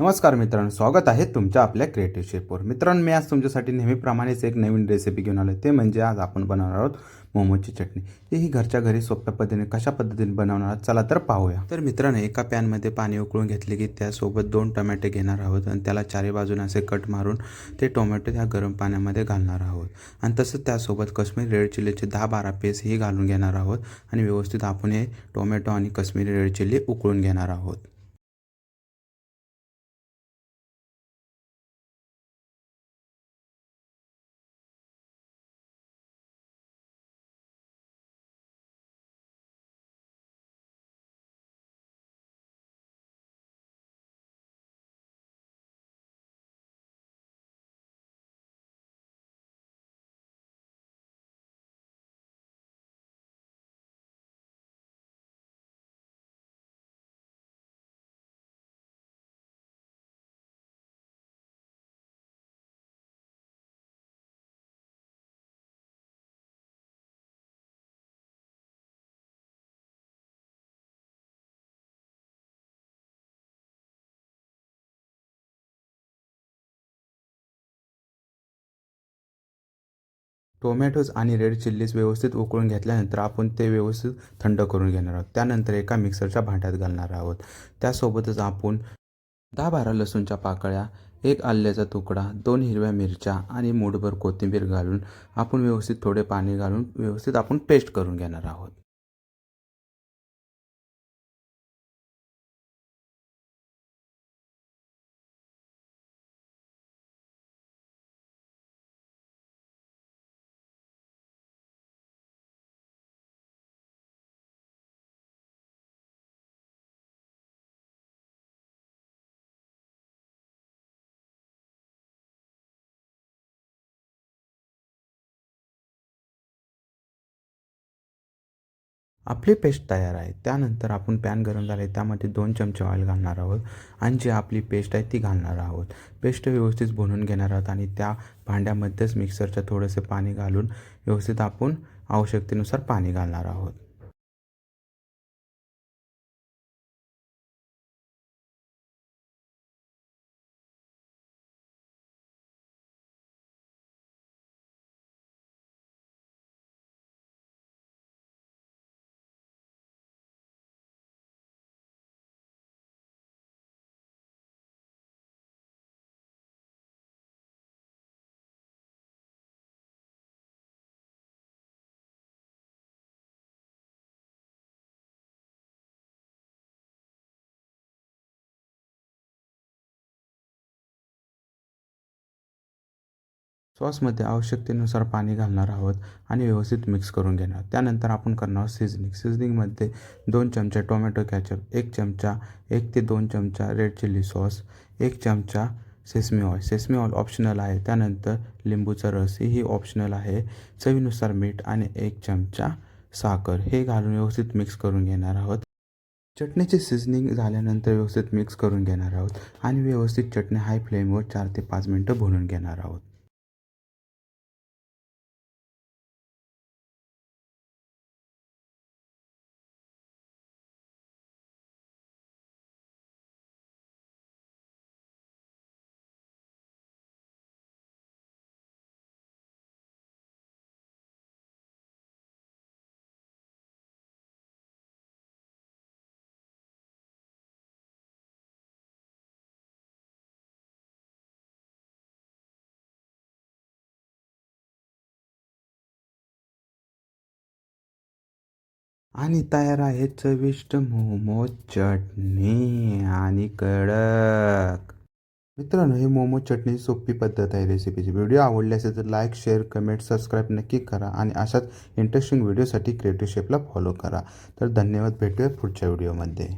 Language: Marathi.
नमस्कार मित्रांनो स्वागत आहे तुमच्या आपल्या क्रिएटिव्ह शेपवर मित्रांनो मी आज तुमच्यासाठी नेहमीप्रमाणेच एक नवीन रेसिपी घेऊन आलो ते म्हणजे आज आपण बनवणार आहोत मोमोची चटणी. ही घरच्या घरी सोप्या पद्धतीने कशा पद्धतीने बनवणार आहोत चला तर पाहूया. तर मित्रांनो एका पॅनमध्ये पाणी उकळून घेतले की त्यासोबत दोन टोमॅटो घेणार आहोत आणि त्याला चारी बाजूने असे कट मारून ते टोमॅटो त्या गरम पाण्यामध्ये घालणार आहोत. आणि तसंच त्यासोबत कश्मीरी रेड चिल्लीचे दहा बारा पीस ही घालून घेणार आहोत. आणि व्यवस्थित आपण हे टोमॅटो आणि कश्मीरी रेड चिल्ली उकळून घेणार आहोत. टोमॅटोज आणि रेड चिल्लीज व्यवस्थित उकळून घेतल्यानंतर आपण ते व्यवस्थित थंड करून घेणार आहोत. त्यानंतर एका मिक्सरच्या भांड्यात घालणार आहोत. त्यासोबतच आपण दहा बारा लसूणच्या पाकळ्या एक आल्याचा तुकडा दोन हिरव्या मिरच्या आणि मूठभर कोथिंबीर घालून आपण व्यवस्थित थोडे पाणी घालून व्यवस्थित आपण पेस्ट करून घेणार आहोत. आपली पेस्ट तयार आहे. त्यानंतर आपण पॅन गरम झाले त्यामध्ये दोन चमचे ऑइल घालणार आहोत आणि जी आपली पेस्ट आहे ती घालणार आहोत. पेस्ट व्यवस्थित बनवून घेणार आहोत आणि त्या भांड्यामध्येच मिक्सरच्या थोडेसे पाणी घालून व्यवस्थित आपण आवश्यकतेनुसार पाणी घालणार आहोत. सॉसमध्ये आवश्यकतेनुसार पाणी घालणार आहोत आणि व्यवस्थित मिक्स करून घेणार. त्यानंतर आपण करणार आहोत सिझनिंग. सिझनिंगमध्ये दोन चमचे टोमॅटो कॅचअप एक चमचा एक ते दोन चमचा रेड चिल्ली सॉस एक चमचा sesame oil. Sesame oil optional आहे. त्यानंतर लिंबूचा रस ही ऑप्शनल आहे. चवीनुसार मीठ आणि एक चमचा साखर हे घालून व्यवस्थित मिक्स करून घेणार आहोत. चटणीचे सिझनिंग झाल्यानंतर व्यवस्थित मिक्स करून घेणार आहोत आणि व्यवस्थित चटणी हाय फ्लेमवर चार ते पाच मिनटं भुनून घेणार आहोत. आणि तयार आहे चविष्ट मोमो चटणी आणि कडक. मित्रांनो हे मोमो चटणी सोपी पद्धत आहे रेसिपीची व्हिडिओ आवडली असेल तर लाईक शेअर कमेंट सबस्क्राईब नक्की करा आणि अशाच इंटरेस्टिंग व्हिडिओसाठी क्रिएटिव्ह शेपला फॉलो करा. तर धन्यवाद भेटूया पुढच्या व्हिडिओमध्ये